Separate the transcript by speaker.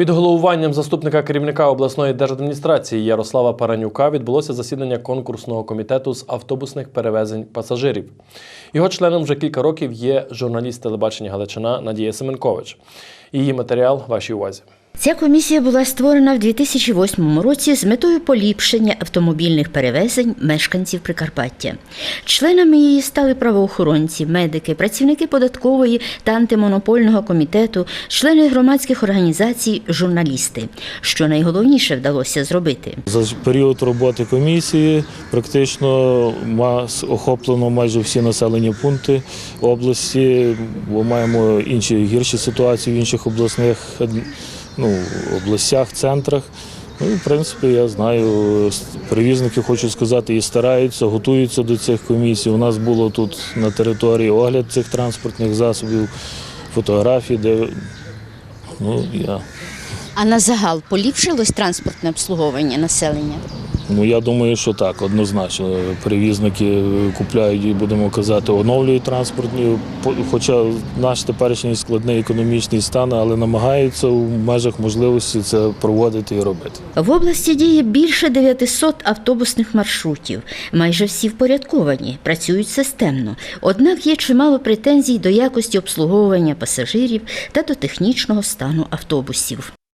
Speaker 1: Під головуванням заступника керівника обласної держадміністрації Ярослава Паранюка відбулося засідання конкурсного комітету з автобусних перевезень пасажирів. Його членом вже кілька років є журналіст телебачення Галичина Надія Семенкович. Її матеріал вашій увазі.
Speaker 2: Ця комісія була створена в 2008 році з метою поліпшення автомобільних перевезень мешканців Прикарпаття. Членами її стали правоохоронці, медики, працівники податкової та антимонопольного комітету, члени громадських організацій, журналісти. Що найголовніше вдалося зробити.
Speaker 3: За період роботи комісії практично охоплено майже всі населені пункти області, бо маємо інші гірші ситуації в інших обласних ну, областях, центрах. Ну, в принципі, я знаю, привізники хочу сказати, і стараються, готуються до цих комісій. У нас було тут на території огляд цих транспортних засобів, фотографії, де ну, я
Speaker 2: А на загал поліпшилось транспортне обслуговування населення?
Speaker 3: Ну я думаю, що так, однозначно. Перевізники купляють, будемо казати, оновлюють транспортні, по- хоча наш теперішній складний економічний стан, але намагаються у межах можливості це проводити і робити.
Speaker 2: В області діє більше 900 автобусних маршрутів. Майже всі впорядковані, працюють системно. Однак є чимало претензій до якості обслуговування пасажирів та до технічного стану автобусів.